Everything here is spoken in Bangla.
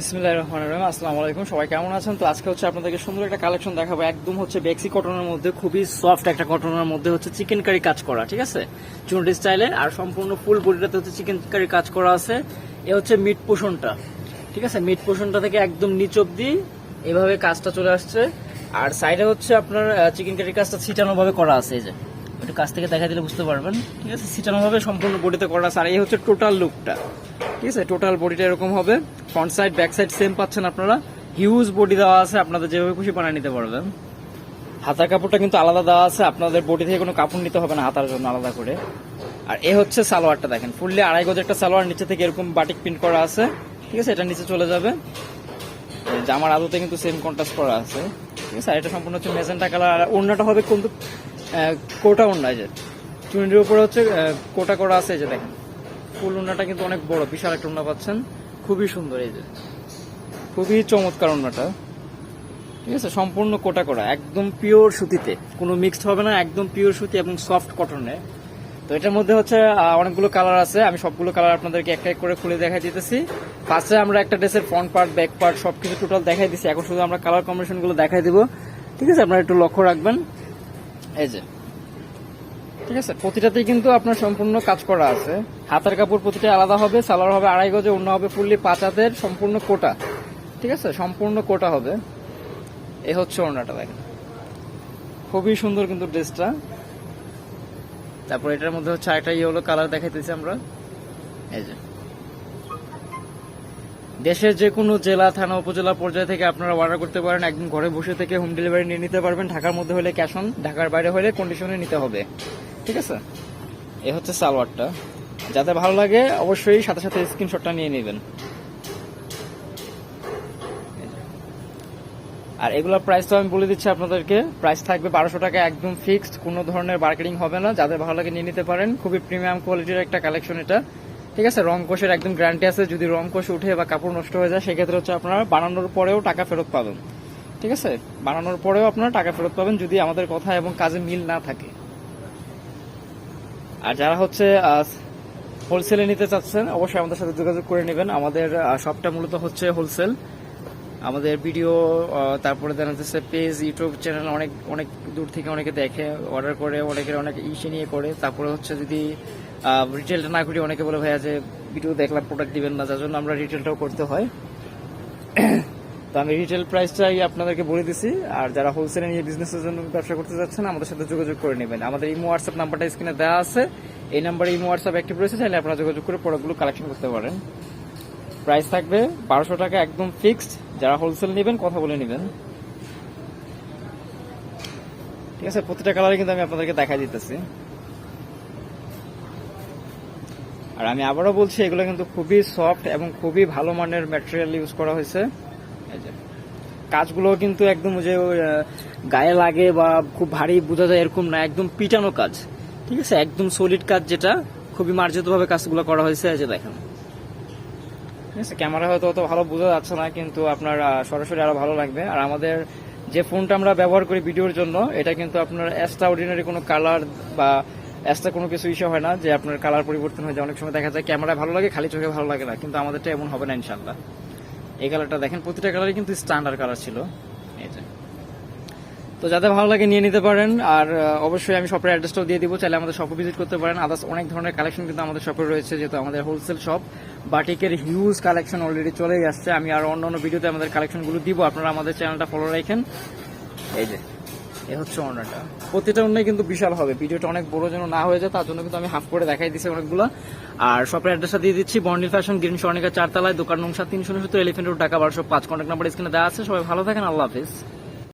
বিসমিল্লাহির রহমানির রহিম, আসসালামু আলাইকুম, সবাই কেমন আছেন? তো আজকে হচ্ছে আপনাদেরকে সুন্দর একটা কালেকশন দেখাবো। একদম হচ্ছে বেক্সি কটনের মধ্যে, খুবই সফট একটা কটনের মধ্যে হচ্ছে চিকেন কারি কাজ করা, ঠিক আছে? চুনরি স্টাইলে আর সম্পূর্ণ ফুল বডিটাতে হচ্ছে চিকেন কারি কাজ করা আছে। এ হচ্ছে মিট পোষণটা ঠিক আছে? মিট পোষণটা থেকে একদম নিচ অব্দি এভাবে কাজটা চলে আসছে। আর সাইডে হচ্ছে আপনার চিকেন কারি কাজটা ছিটানো ভাবে করা আছে, এই যে। একটু কাছ থেকে দেখা দিলে বুঝতে পারবেন, ঠিক আছে? ছিটানো ভাবে সম্পূর্ণ বডিতে করা আছে। আর এই হচ্ছে টোটাল লুকটা ঠিক আছে টোটাল বডিটা এরকম হবে। Front side back side same পাচ্ছেন আপনারা। হিউজ বডি দেওয়া আছে, আপনাদের যেভাবে খুশি বানিয়ে নিতে পারবেন। হাতার কাপড়টা কিন্তু আলাদা দেওয়া আছে, আপনাদের বডি থেকে কোনো কাপড় নিতে হবে না হাতার জন্য আলাদা করে। আর এ হচ্ছে সালোয়ারটা দেখেন ফুললি আড়াই গজ একটা সালোয়ার নিচে থেকে এরকম বাটিক প্রিন্ট করা আছে। ঠিক আছে, এটা নিচে চলে যাবে। জামার আদতে কিন্তু সেম কন্ট্রাস্ট করা আছে। ঠিক আছে, আর এটা সম্পূর্ণ হচ্ছে মেজেন্টা কালার আর ওড়নাটা হবে কিন্তু কোটা ওড়না যে। চুনির উপরে হচ্ছে কোটা করা আছে যে দেখেন। ফুল উন্নাটা কিন্তু অনেক বড়, বিশাল একটা উন্না পাচ্ছেন। খুবই সুন্দর এই যে। খুবই চমৎকার ওড়নাটা। ঠিক আছে, সম্পূর্ণ কোটা করা একদম পিওর সুতিতে। কোনো মিক্সড হবে না, একদম পিওর সুতি এবং সফট কটনে তো এটার মধ্যে হচ্ছে অনেকগুলো কালার আছে। আমি সবগুলো কালার আপনাদেরকে একটা এক করে খুলে দেখাই দিতেছি। ফার্স্টে আমরা একটা ড্রেসের ফ্রন্ট পার্ট ব্যাক পার্ট সবকিছু টোটাল দেখাই দিচ্ছি এখন শুধু আমরা কালার কম্বিনেশনগুলো দেখাই দিব। ঠিক আছে, আপনারা একটু লক্ষ্য রাখবেন। এই যে। ঠিক আছে, প্রতিটাতেই কিন্তু আপনার সম্পূর্ণ কাজ করা আছে। হাতের কাপড় প্রতিটা আলাদা হবে, সালোয়ার হবে, আড়াই গজে অন্য হবে, ফুললি পাঁচ হাতের সম্পূর্ণ কোটা। ঠিক আছে, সম্পূর্ণ কোটা হবে। এ হচ্ছে ওড়নাটা দেখেন। খুবই সুন্দর কিন্তু ড্রেসটা। তারপর এটার মধ্যে হচ্ছে আরেকটা ইয়ে হলো কালার দেখাইতেছি আমরা। এই যে। দেশের যে কোনো জেলা, থানা, উপজেলা পর্যায় থেকে আপনারা অর্ডার করতে পারেন। একদম ঘরে বসে থেকে হোম ডেলিভারি নিয়ে নিতে পারবেন। ঢাকার মধ্যে হলে ক্যাশ অন ঢাকার বাইরে হলে কন্ডিশনে নিতে হবে। ঠিক আছে? এ হচ্ছে সালোয়ারটা। যাতে ভালো লাগে, অবশ্যই সাথে সাথে স্ক্রিনশটটা নিয়ে নেবেন। আর এগুলোর প্রাইস তো আমি বলে দিচ্ছি আপনাদেরকে। প্রাইস থাকবে বারোশো টাকা, একদম ফিক্সড কোনো ধরনের মার্কেটিং হবে না। যাদের ভালো লাগে নিয়ে নিতে পারেন। খুবই প্রিমিয়াম কোয়ালিটির একটা কালেকশন এটা। ঠিক আছে? রং কোষের একদম গ্যারান্টি আছে। যদি রং কোষ উঠে বা কাপড় নষ্ট হয়ে যায়, সেক্ষেত্রে হচ্ছে আপনারা বানানোর পরেও টাকা ফেরত পাবেন। ঠিক আছে? বানানোর পরেও আপনারা টাকা ফেরত পাবেন যদি আমাদের কথা এবং কাজে মিল না থাকে। আর যারা হচ্ছে হোলসেলে নিতে চাচ্ছেন, অবশ্যই আমাদের সাথে যোগাযোগ করে নেবেন। আমাদের শপটা মূলত হচ্ছে হোলসেল আমাদের ভিডিও তারপরে দেখা যাচ্ছে পেজ ইউটিউব চ্যানেল অনেক অনেক দূর থেকে অনেকে দেখে অর্ডার করে, অনেকের অনেক ইসে নিয়ে করে। তারপরে হচ্ছে যদি রিটেলটা না করি, অনেকে বলে, ভাইয়া, যে ভিডিও দেখলাম প্রোডাক্ট দিবেন না। যার জন্য আমরা রিটেলটাও করতে হয়। তো আমি রিটেল প্রাইসটাই আপনাদেরকে বলে দিছি। আর যারা হোলসেলে নিয়ে বিজনেসের জন্য ব্যবসা করতে যাচ্ছেন, আমাদের সাথে যোগাযোগ করে নেবেন। আমাদের ইমো হোয়াটসঅ্যাপ নাম্বারটা স্ক্রিনে দেওয়া আছে। এই নাম্বারে ইমো হোয়াটসঅ্যাপ অ্যাক্টিভ রয়েছে, চাইলে আপনারা যোগাযোগ করে প্রোডাক্টগুলো কালেকশন করতে পারেন। প্রাইস থাকবে বারোশো টাকা একদম ফিক্সড যারা হোলসেল নেবেন, কথা বলে নেবেন। ঠিক আছে, প্রতিটা কালারে কিন্তু আমি আপনাদেরকে দেখাই দিতেছি। আর আমি আবারও বলছি, এগুলো কিন্তু খুবই সফট এবং খুবই ভালো মানের ম্যাটেরিয়াল ইউজ করা হয়েছে। কাজগুলো কিন্তু একদম যে গায়ে লাগে বা খুব ভারী বোঝা যায় এরকম না, একদম পিটানো কাজ। ঠিক আছে? একদম সলিড কাজ যেটা খুবই মার্জিত ভাবে কাজগুলো করা হয়েছে যে দেখেন। ঠিক আছে? ক্যামেরা হয়তো অত ভালো বোঝা যাচ্ছে না, কিন্তু আপনার সরাসরি আরও ভালো লাগবে। আর আমাদের যে ফোনটা আমরা ব্যবহার করি ভিডিওর জন্য, এটা কিন্তু আপনার এক্সট্রা অর্ডিনারি কোনো কালার বা এক্সট্রা কোনো কিছু ইস্যু হয় না, যে আপনার কালার পরিবর্তন হয়ে যায়। অনেক সময় দেখা যায় ক্যামেরা ভালো লাগে, খালি চোখে ভালো লাগে না, কিন্তু আমাদেরটা এমন হবে না ইনশাল্লাহ এই কালারটা দেখেন, প্রতিটা কালারই কিন্তু স্ট্যান্ডার্ড কালার ছিল। তো যাতে ভালো লাগে নিয়ে নিতে পারেন, আর অবশ্যই আমি শপের অ্যাড্রেসটাও দিয়ে দিব, চাইলে আমাদের শপে ভিজিট করতে পারেন। আদার্স অনেক ধরনের কালেকশন কিন্তু আমাদের শপে রয়েছে, যেহেতু আমাদের হোলসেল শপ বাটিকের হিউজ কালেকশন অলরেডি চলেই আসছে। আমি আর অন্য অন্য ভিডিওতে আমাদের কালেকশনগুলো দিব, আপনারা আমাদের চ্যানেলটা ফলো রাখেন। এই যে। এ হচ্ছে অন্যটা। প্রতিটা অন্যায় কিন্তু বিশাল হবে। ভিডিওটা অনেক বড় যেন না হয়ে যায়, তার জন্য কিন্তু আমি হাফ করে দেখাই দিচ্ছি অনেকগুলো। আর শপের অ্যাড্রেসটা দিয়ে দিচ্ছি বন্ডিল ফ্যাশন গ্রিন সর্ণিকা চারতলায়, দোকান নং সাত তিনশো উনসত্তর এলিফেন্ট রোড ঢাকা বারোশো পাঁচ কন্ট্যাক্ট নাম্বার স্ক্রিনে দেওয়া আছে। সবাই ভালো থাকেন, আল্লাহ হাফিজ।